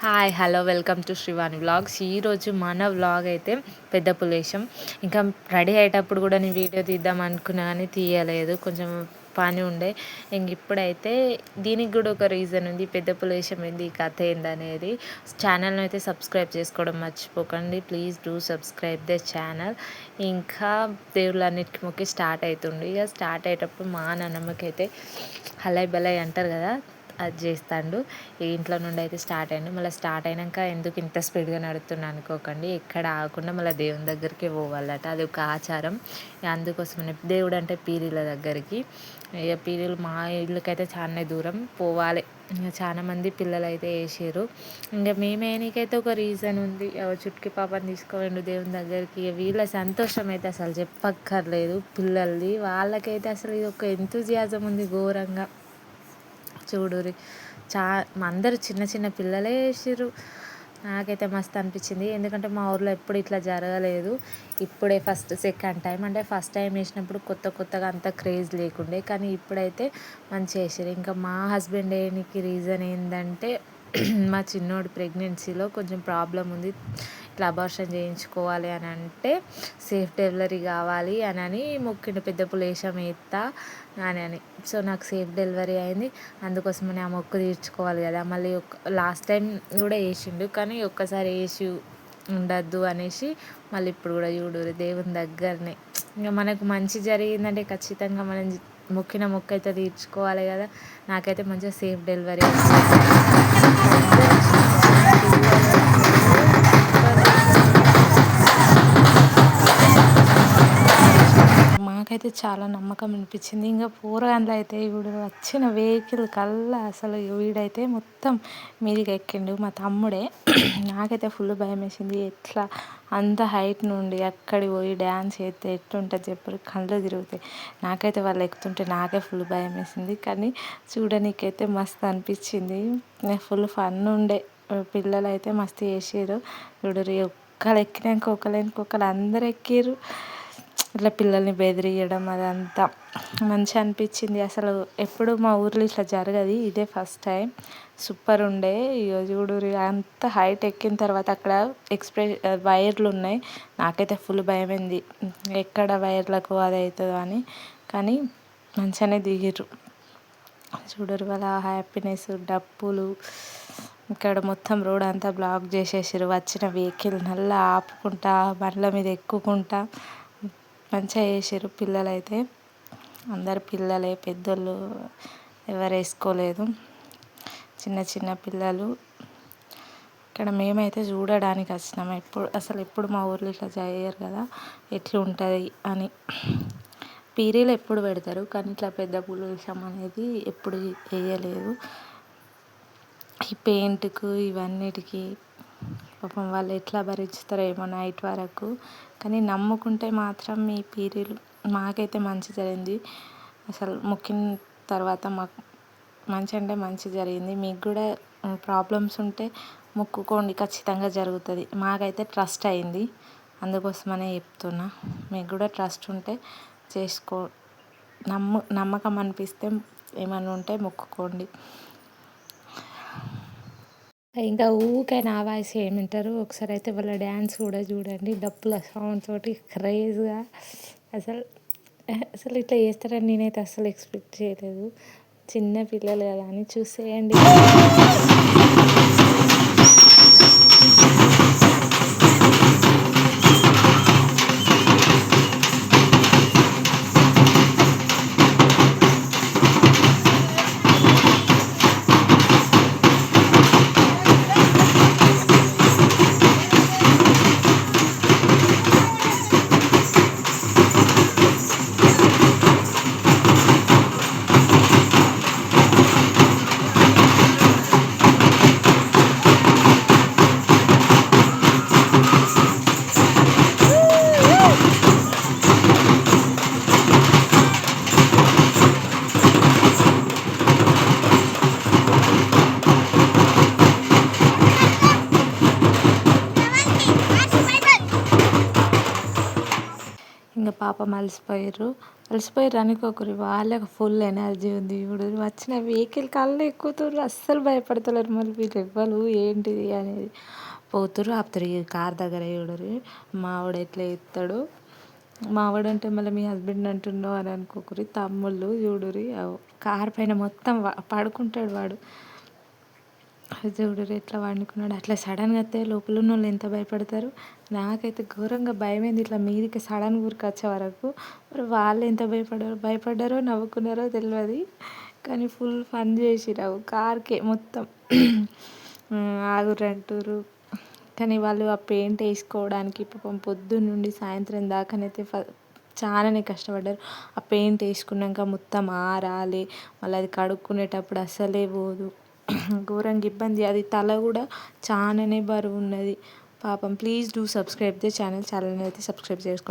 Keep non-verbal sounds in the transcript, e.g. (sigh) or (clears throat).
Hi hello welcome to Srivani vlogs ఈరోజు మన vlog అయితే పెద్ద పులేశం. ఇంకా రెడీ అయ్యేటప్పుడు కూడా నేను వీడియో తీద్దాం అనుకున్నా కానీ తీయలేదు. కొంచెం పని ఉండే. ఇంక ఇప్పుడైతే దీనికి కూడా ఒక రీజన్ ఉంది. పెద్ద పులేశం ఏంది? కథ ఏందనేది. ఛానల్ని అయితే సబ్స్క్రైబ్ చేసుకోవడం మర్చిపోకండి. Please do subscribe the channel ఇంకా దేవుళ్ళన్నిటికి మొక్కి స్టార్ట్ అవుతుంది ఇక స్టార్ట్ అయ్యేటప్పుడు మా నాన్నమ్మకి హలై బలై అంటారు కదా. అది చేస్తాడు. ఇంట్లో నుండి అయితే స్టార్ట్ అయ్యాడు మళ్ళీ స్టార్ట్ అయినాక ఎందుకు ఇంత స్పీడ్గా నడుతున్నా అనుకోకండి. ఎక్కడ ఆగకుండా మళ్ళీ దేవుని దగ్గరికి పోవాలట. అది ఒక ఆచారం. అందుకోసమనే దేవుడు అంటే పీరీల దగ్గరికి. ఇక పీరీలు మా ఇల్లుకైతే చాలా దూరం పోవాలి. ఇంకా చాలా మంది పిల్లలు అయితే వేసారు ఇంకా మేమేనికైతే ఒక రీజన్ ఉంది. చుట్టుకి పాపని తీసుకోవండి దేవుని దగ్గరికి. వీళ్ళ సంతోషం అయితే అసలు చెప్పక్కర్లేదు. పిల్లలది వాళ్ళకైతే అసలు ఇది ఒక ఎంతజియాజం ఉంది ఘోరంగా. చూడురి చా అందరు చిన్న చిన్న పిల్లలే వేసిర్రు నాకైతే మస్తు అనిపించింది. ఎందుకంటే మా ఊర్లో ఎప్పుడు ఇట్లా జరగలేదు. ఇప్పుడే ఫస్ట్ సెకండ్ టైం అంటే ఫస్ట్ టైం వేసినప్పుడు కొత్త కొత్తగా అంత క్రేజ్ లేకుండే. కానీ ఇప్పుడైతే మంచిగా వేసారు ఇంకా మా హస్బెండ్ వేయడానికి రీజన్ ఏంటంటే మా చిన్నోడు ప్రెగ్నెన్సీలో కొంచెం ప్రాబ్లం ఉంది. ఇట్లా అబార్షన్ చేయించుకోవాలి అని అంటే సేఫ్ డెలివరీ కావాలి అని అని మొక్కిన పెద్ద పులేశం ఎత్తా అని అని. సో నాకు సేఫ్ డెలివరీ అయింది. అందుకోసమని ఆ మొక్కు తీర్చుకోవాలి కదా. మళ్ళీ లాస్ట్ టైం కూడా వేసిండు కానీ ఒక్కసారి వేసి ఉండద్దు అనేసి మళ్ళీ ఇప్పుడు కూడా చూడు దేవుని దగ్గరనే. ఇంకా మనకు మంచి జరిగిందంటే ఖచ్చితంగా మనం మొక్కిన మొక్క అయితే తీర్చుకోవాలి కదా. నాకైతే మంచిగా సేఫ్ డెలివరీ నాకైతే చాలా నమ్మకం అనిపించింది. ఇంకా పూరగాండ్లు అయితే ఇప్పుడు వచ్చిన వెహికల్ కల్లా అసలు వీడైతే మొత్తం మీదికి ఎక్కిండు. మా తమ్ముడే (clears throat) నాకైతే ఫుల్ భయం వేసింది. ఎట్లా అంత హైట్ నుండి అక్కడికి పోయి డ్యాన్స్ చేస్తే ఎట్లుంటుంది చెప్పరు. కళ్ళు తిరుగుతాయి. నాకైతే వాళ్ళు ఎక్కుతుంటే నాకే ఫుల్ భయం వేసింది. కానీ చూడనీకైతే మస్తు అనిపించింది. ఫుల్ ఫన్ ఉండే. పిల్లలు అయితే మస్తు చేసారు చూడరు ఒక్కరు ఎక్కినాక ఒకరు ఇంకొకరు అందరు ఎక్కారు ఇట్లా పిల్లల్ని బెదిరియడం అదంతా. మంచిగా అనిపించింది. అసలు ఎప్పుడు మా ఊర్లో ఇట్లా జరగదు. ఇదే ఫస్ట్ టైం. సూపర్ ఉండే. ఇక చూడు అంత హైట్ ఎక్కిన తర్వాత అక్కడ ఎక్స్ప్రెస్ వైర్లు ఉన్నాయి. నాకైతే ఫుల్ భయమైంది ఎక్కడ వైర్లకు అది అవుతుందో అని. కానీ మంచిగానే దిగిర్రు. చూడరు వాళ్ళ హ్యాపీనెస్ డప్పులు. ఇక్కడ మొత్తం రోడ్ అంతా బ్లాక్ చేసేసారు వచ్చిన వెహికల్ నల్లా ఆపుకుంటా బండ్ల మీద ఎక్కుకుంటా. మంచిగా చేసారు పిల్లలైతే. అందరు పిల్లలే పెద్దోళ్ళు ఎవరు వేసుకోలేదు. చిన్న చిన్న పిల్లలు. ఇక్కడ మేమైతే చూడడానికి వచ్చినాము ఎప్పుడు అసలు ఎప్పుడు మా ఊర్లో ఇట్లా చేయరు కదా ఎట్లా ఉంటుంది అని. పీరీలు ఎప్పుడు పెడతారు కానీ ఇట్లా పెద్ద పులుషం అనేది ఎప్పుడు వేయలేదు. ఈ పెయింట్కు ఇవన్నిటికి పాపం వాళ్ళు ఎట్లా భరిస్తారో ఏమో నైట్ వరకు. కానీ నమ్ముకుంటే మాత్రం మీ పీరియడ్ మాకైతే మంచి జరిగింది అసలు మొక్కిన తర్వాత మాకు మంచి అంటే మంచి జరిగింది. మీకు కూడా ప్రాబ్లమ్స్ ఉంటే మొక్కుకోండి. ఖచ్చితంగా జరుగుతుంది. మాకైతే ట్రస్ట్ అయింది. అందుకోసమనే చెప్తున్నా. మీకు కూడా ట్రస్ట్ ఉంటే చేసుకో. నమ్ము నమ్మకం అనిపిస్తే ఏమైనా ఉంటే మొక్కుకోండి. ఇంకా ఊకైనా ఆ వాయిస్ ఏమంటారు? ఒకసారి అయితే వాళ్ళ డ్యాన్స్ కూడా చూడండి. డప్పుల సౌండ్ తోటి క్రేజ్గా అసలు అసలు ఇట్లా చేస్తారని నేనైతే అసలు ఎక్స్పెక్ట్ చేయలేదు. చిన్న పిల్లలు కదా అని చూసేయండి. పాపం అలసిపోయారు అలసిపోయారు అనుకోకరు వాళ్ళకి ఫుల్ ఎనర్జీ ఉంది. ఇప్పుడు వచ్చిన వెహికల్ కళ్ళు ఎక్కుతుర్రు అస్సలు భయపడతలేరు. మళ్ళీ వీళ్ళు ఎవ్వరు? ఏంటిది అనేది. పోతురు ఆపుతారు. ఈ కార్ దగ్గర చూడరు మావాడు ఎట్లా ఎత్తాడు? మావాడు అంటే మళ్ళీ మీ హస్బెండ్ అంటున్నావు అని అనుకోకరి తమ్ముళ్ళు చూడురి కార్ పైన మొత్తం పడుకుంటాడు వాడు. చూడరు ఎట్లా వండుకున్నాడు? అట్లా సడన్గా అయితే లోపల ఉన్న వాళ్ళు ఎంత భయపడతారు? నాకైతే ఘోరంగా భయమైంది. ఇట్లా మీదికి సడన్ ఊరికి వచ్చే వరకు. మరి వాళ్ళు ఎంత భయపడారో? భయపడ్డారో నవ్వుకున్నారో తెలియదు కానీ ఫుల్ ఫన్ చేసిరావు కార్కే మొత్తం. ఆగురంటూరు కానీ వాళ్ళు ఆ పెయింట్ వేసుకోవడానికి పాపం పొద్దున్న నుండి సాయంత్రం దాకానైతే చాలానే కష్టపడ్డారు. ఆ పెయింట్ వేసుకున్నాక మొత్తం ఆరాలి. మళ్ళీ అది కడుక్కునేటప్పుడు అస్సలే పోదు. ఘోరంగా ఇబ్బంది. అది తల కూడా చాలానే బరువు ఉన్నది. పాపం please do subscribe the channel channel అయితే సబ్స్క్రైబ్ చేసుకోండి